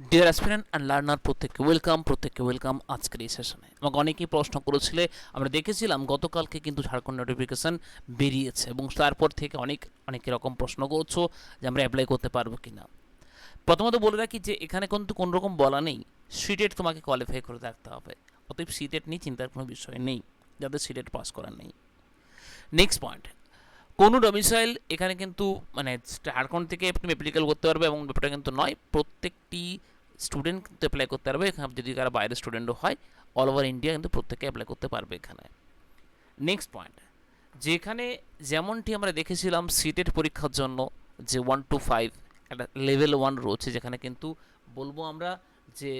Deer aspirant and learner প্রত্যেককে welcome প্রত্যেককে welcome আজকের এই সেশনে আমাকে অনেকেই প্রশ্ন করেছিলে, আমরা দেখেছিলাম গতকালকে কিন্তু ঝাড়খণ্ড নোটিফিকেশান বেরিয়েছে এবং তারপর থেকে অনেক অনেক রকম প্রশ্ন করছ যে আমরা অ্যাপ্লাই করতে পারব কি না প্রথমত বলে রাখি যে এখানে কিন্তু কোনো রকম বলা নেই সিটেট তোমাকে কোয়ালিফাই করে রাখতে হবে। অতএব সিটেট নিয়ে চিন্তার কোনো বিষয় নেই যাদের সিটেট পাস করার নেই। নেক্সট পয়েন্ট কোনো ডমিসাইল এখানে কিন্তু মানে ঝাড়খণ্ড থেকে তুমি অ্যাপ্লিকেল করতে পারবে এবং ব্যাপারটা কিন্তু নয়, প্রত্যেকটি স্টুডেন্ট কিন্তু অ্যাপ্লাই করতে পারবে। এখানে যদি কারা বাইরের স্টুডেন্টও হয় অল ওভার ইন্ডিয়া কিন্তু প্রত্যেকে অ্যাপ্লাই করতে পারবে এখানে। নেক্সট পয়েন্ট যেখানে যেমনটি আমরা দেখেছিলাম সিটেট পরীক্ষার জন্য যে ওয়ান টু ফাইভ একটা লেভেল ওয়ান রয়েছে, যেখানে কিন্তু বলব আমরা যে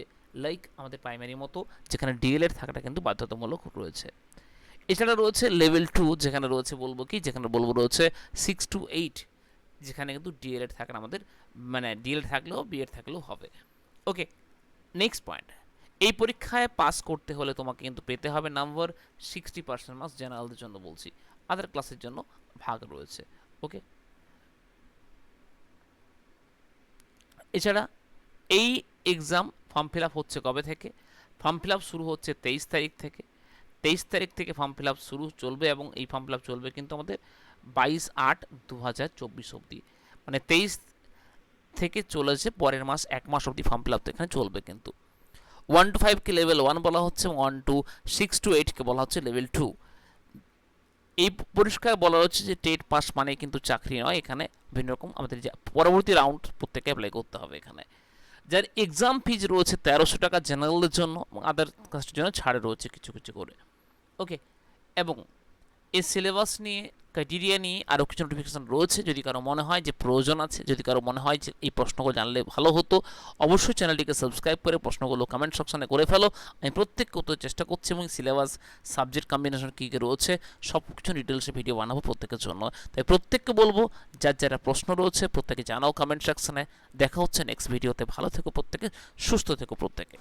লাইক আমাদের প্রাইমারি মতো, যেখানে ডিএলএড থাকাটা কিন্তু বাধ্যতামূলক রয়েছে। এছাড়া রয়েছে লেভেল টু যেখানে রয়েছে বলব কি? যেখানে বলব রয়েছে সিক্স টু এইট যেখানে কিন্তু ডিএলএড থাকে আমাদের। মানে ডিএলএড থাকলেও বিএড থাকলেও হবে। ওকে নেক্সট পয়েন্ট এই পরীক্ষায় পাস করতে হলে তোমাকে কিন্তু পেতে হবে নাম্বার সিক্সটি পার্সেন্ট মার্কস জেনারেলদের জন্য বলছি। আদার ক্লাসের জন্য ভাগ রয়েছে। ওকে এছাড়া এই এক্সাম ফর্ম ফিল আপ হচ্ছে কবে থেকে? ফর্ম ফিল আপ শুরু হচ্ছে তেইশ তারিখ থেকে। তেইশ তারিখ থেকে ফর্ম ফিল আপ শুরু চলবে এবং এই ফর্ম ফিল আপ চলবে কিন্তু আমাদের বাইশ আট দু হাজার চব্বিশ অবধি। মানে তেইশ থেকে চলেছে পরের মাস, এক মাস অবধি ফর্ম ফিল আপ তো এখানে চলবে কিন্তু। ওয়ান টু ফাইভকে লেভেল ওয়ান বলা হচ্ছে ওয়ান টু সিক্স টু এইটকে বলা হচ্ছে লেভেল টু এই পরিষ্কার বলা হচ্ছে যে টেট পাস মানে কিন্তু চাকরি নয়, এখানে বিভিন্ন রকম আমাদের যে পরবর্তী রাউন্ড প্রত্যেকে অ্যাপ্লাই করতে হবে এখানে। যার এক্সাম ফিজ রয়েছে তেরোশো টাকা জেনারেলদের জন্য আদার কাস্টের জন্য ছাড়ে রয়েছে কিছু কিছু করে। ওকে এবং এই সিলেবাস নিয়ে ক্রাইটেরিয়া নিয়ে আরও কিছু নোটিফিকেশান রয়েছে। যদি কারও মনে হয় যে প্রয়োজন আছে, যদি কারও মনে হয় যে এই প্রশ্নগুলো জানলে ভালো হতো, অবশ্যই চ্যানেলটিকে সাবস্ক্রাইব করে প্রশ্নগুলো কমেন্ট সেকশনে করে ফেলো। আমি প্রত্যেককে উত্তর চেষ্টা করছি এবং সিলেবাস সাবজেক্ট কম্বিনেশন কী কী রয়েছে সব কিছু ডিটেলসে ভিডিও বানাবো প্রত্যেকের জন্য। তাই প্রত্যেককে বলব, যার যারা প্রশ্ন রয়েছে, প্রত্যেকে জানাও কমেন্ট সেকশনে দেখা হচ্ছে নেক্সট ভিডিওতে ভালো থেকো প্রত্যেকে, সুস্থ থেকো প্রত্যেকে।